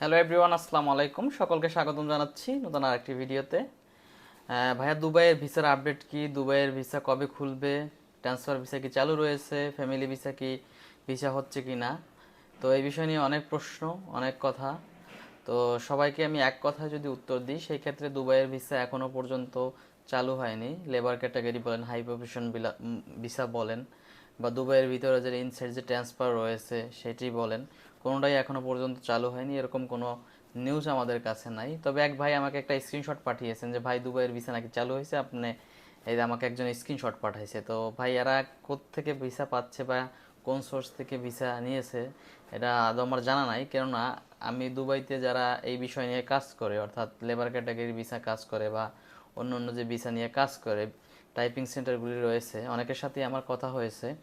Hello everyone আসসালামু আলাইকুম। সকলকে স্বাগতম জানাচ্ছি নতুন আরেকটি ভিডিওতে। ভাইয়া, দুবাইয়ের ভিসার আপডেট কি? দুবাইয়ের ভিসা কবে খুলবে? ট্রান্সফার ভিসা কি চালু রয়েছে? ফ্যামিলি ভিসা কি ভিসা হচ্ছে কি না? তো এই বিষয় নিয়ে অনেক প্রশ্ন, অনেক কথা। তো সবাইকে আমি এক কথায় যদি উত্তর দিই, সেই ক্ষেত্রে দুবাইয়ের ভিসা এখনও পর্যন্ত চালু হয়নি। লেবার ক্যাটাগরি বলেন হাই প্রফেশন ভিসা বলেন, বা দুবাইয়ের ভিতরে যে ইনসাইড যে ট্রান্সফার রয়েছে, সেটি বলেন। কোনোটাই এখনও পর্যন্ত চালু হয়নি, এরকম কোনো নিউজ আমাদের কাছে নাই। তবে এক ভাই আমাকে একটা স্ক্রিনশট পাঠিয়েছেন যে, ভাই, দুবাইয়ের ভিসা নাকি চালু হয়েছে? আপনি এই আমাকে একজন স্ক্রিনশট পাঠাইছে। তো ভাই, এরা থেকে ভিসা পাচ্ছে বা কোন সোর্স থেকে ভিসা নিয়েছে, এটা আদৌ আমার জানা নাই। কেননা আমি দুবাইতে যারা এই বিষয় নিয়ে কাজ করে, অর্থাৎ লেবার ক্যাটাগরি ভিসা কাজ করে বা অন্য অন্য যে ভিসা নিয়ে কাজ করে টাইপিং সেন্টারগুলি রয়েছে। অনেকের সাথেই আমার কথা হয়েছে।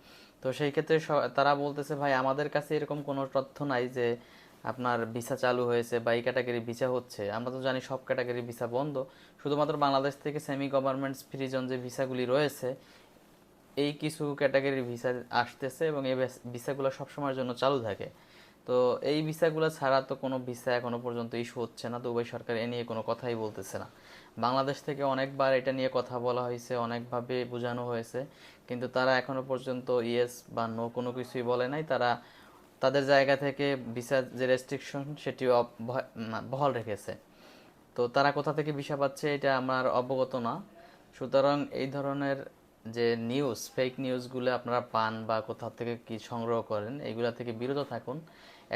তো সেই ক্ষেত্রে তারা বলতেছে, ভাই, আমাদের কাছে এরকম কোনো তথ্য নাই যে আপনার ভিসা চালু হয়েছে বা এই ক্যাটাগরি ভিসা হচ্ছে। আমরা তো জানি সব ক্যাটাগরি ভিসা বন্ধ। শুধুমাত্র বাংলাদেশ থেকে সেমি গভর্নমেন্টস ফ্রিজন যে ভিসাগুলি রয়েছে, এই কিছু ক্যাটাগরির ভিসা আসতেছে এবং এই ভিস- ভিসাগুলো সবসময়ের জন্য চালু থাকে। তো এই ভিসাগুলো ছাড়া তো কোনো ভিসা এখনও পর্যন্ত ইস্যু হচ্ছে না। দুবাই সরকার এ নিয়ে কোনো কথাই বলতেছে না। বাংলাদেশ থেকে অনেকবার এটা নিয়ে কথা বলা হয়েছে, অনেকভাবে বোঝানো হয়েছে। কিন্তু তারা এখনও পর্যন্ত ইয়েস বা নো কোনো কিছুই বলে নাই। তারা তাদের জায়গা থেকে ভিসা যে রেস্ট্রিকশন সেটি বহাল রেখেছে। তো তারা কোথা থেকে ভিসা পাচ্ছে এটা আমার অবগত না। সুতরাং এই ধরনের যে নিউজ ফেক নিউজগুলো আপনারা পান বা কোথাও থেকে কি সংগ্রহ করেন, এগুলো থেকে বিরত থাকুন।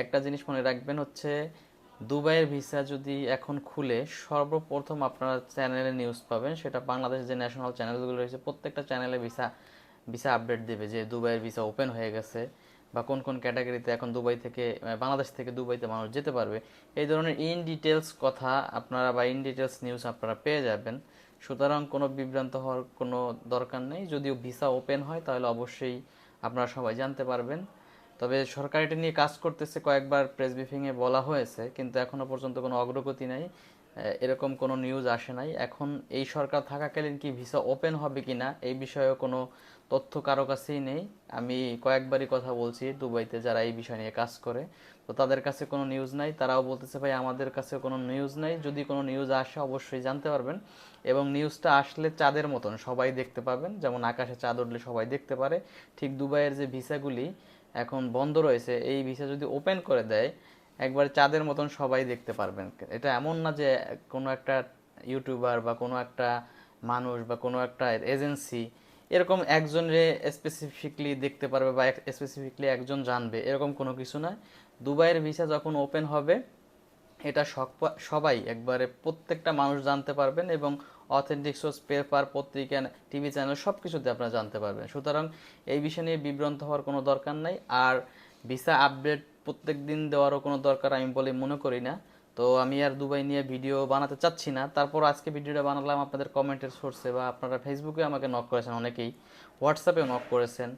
একটা জিনিস মনে রাখবেন হচ্ছে, দুবাইয়ের ভিসা যদি এখন খুলে, সর্বপ্রথম আপনারা চ্যানেলে নিউজ পাবেন। সেটা বাংলাদেশের যে ন্যাশনাল চ্যানেলগুলো রয়েছে, প্রত্যেকটা চ্যানেলে ভিসা ভিসা আপডেট দেবে যে দুবাইয়ের ভিসা ওপেন হয়ে গেছে। বা কোন কোন ক্যাটাগরিতে এখন দুবাই থেকে বাংলাদেশ থেকে দুবাইতে মানুষ যেতে পারবে, এই ধরনের ইন ডিটেলস কথা আপনারা বা ইন ডিটেলস নিউজ আপনারা পেয়ে যাবেন। সুতরাং কোনো বিভ্রান্ত হওয়ার কোনো দরকার নেই। যদিও ভিসা ওপেন হয়, তাহলে অবশ্যই আপনারা সবাই জানতে পারবেন। তবে সরকার এটা নিয়ে কাজ করতেছে, কয়েকবার প্রেস ব্রিফিংয়ে বলা হয়েছে, কিন্তু এখনও পর্যন্ত কোনো অগ্রগতি নাই। এরকম কোনো নিউজ আসে নাই। এখন এই সরকার থাকাকালীন কি ভিসা ওপেন হবে কিনা, এই বিষয়েও কোনো তথ্য কারও কাছেই নেই। আমি কয়েকবারই কথা বলছি দুবাইতে যারা এই বিষয় নিয়ে কাজ করে। তো তাদের কাছে কোনো নিউজ নাই। তারাও বলতেছে, ভাই, আমাদের কাছে কোনো নিউজ নাই। যদি কোনো নিউজ আসে, অবশ্যই জানতে পারবেন। এবং নিউজটা আসলে চাঁদের মতন, সবাই দেখতে পাবেন। যেমন আকাশে চাঁদ উঠলে সবাই দেখতে পারে। ঠিক দুবাইয়ের যে ভিসাগুলি এখন বন্ধ রয়েছে, এই ভিসা যদি ওপেন করে দেয় একবার চাঁদের মতন সবাই দেখতে পারবেন। এটা এমন না যে কোনো একটা ইউটিউবার বা কোনো একটা মানুষ বা কোনো একটা এজেন্সি এরকম একজনে স্পেসিফিকলি দেখতে পারবে বা স্পেসিফিকলি একজন জানবে, এরকম কোনো কিছু নয় দুবাইয়ের ভিসা যখন ওপেন হবে, এটা সবাই একবারে প্রত্যেকটা মানুষ জানতে পারবেন এবং অথেন্টিক সোর্স পেপার পত্রিকা টিভি চ্যানেল সব কিছুতে আপনারা জানতে পারবেন। সুতরাং এই বিষয় নিয়ে বিভ্রান্ত হওয়ার কোনো দরকার নাই। আর ভিসা আপডেট প্রত্যেক দিন দেওয়ারও কোনো দরকার আমি বলে মনে করি না। তো আমি আর দুবাই নিয়ে ভিডিও বানাতে চাচ্ছি না। তারপর আজকে ভিডিওটা বানালাম আপনাদের কমেন্টের সোর্সে বা আপনারা ফেসবুকে আমাকে নক করেছেন, অনেকেই হোয়াটসঅ্যাপেও নক করেছেন।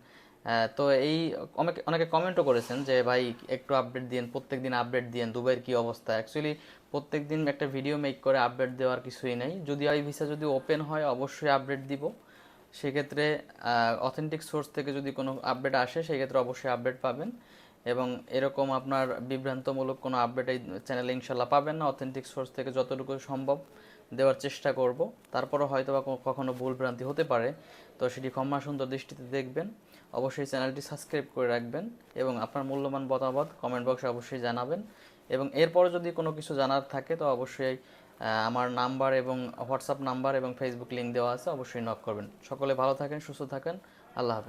তো এই অনেকে অনেকে কমেন্টও করেছেন যে, ভাই, একটু আপডেট দিন প্রত্যেক দিন আপডেট দিন দুবাইয়ের কী অবস্থা? অ্যাকচুয়ালি প্রত্যেক দিন একটা ভিডিও মেক করে আপডেট দেওয়ার কিছুই নেই। যদি এই ভিসা যদি ওপেন হয়, অবশ্যই আপডেট দিব। সেক্ষেত্রে অথেন্টিক সোর্স থেকে যদি কোনো আপডেট আসে, সেক্ষেত্রে অবশ্যই আপডেট পাবেন। এবং এরকম আপনার বিভ্রান্তমূলক কোনো আপডেট এই চ্যানেলে ইনশাল্লাহ পাবেন না। অথেন্টিক সোর্স থেকে যতটুকু সম্ভব দেওয়ার চেষ্টা করব। তারপরও হয়তো বা কখনো ভুল ভ্রান্তি হতে পারে। তো সেটি ক্ষমা সুন্দর দৃষ্টিতে দেখবেন। অবশ্যই চ্যানেলটি সাবস্ক্রাইব করে রাখবেন এবং আপনার মূল্যবান মতামত কমেন্ট বক্সে অবশ্যই জানাবেন। এবং এরপরে যদি কোনো কিছু জানার থাকে, তো অবশ্যই আমার নাম্বার এবং হোয়াটসঅ্যাপ নাম্বার এবং ফেসবুক লিঙ্ক দেওয়া আছে। অবশ্যই নক করবেন। সকলে ভালো থাকেন, সুস্থ থাকেন। আল্লাহ হাফেজ।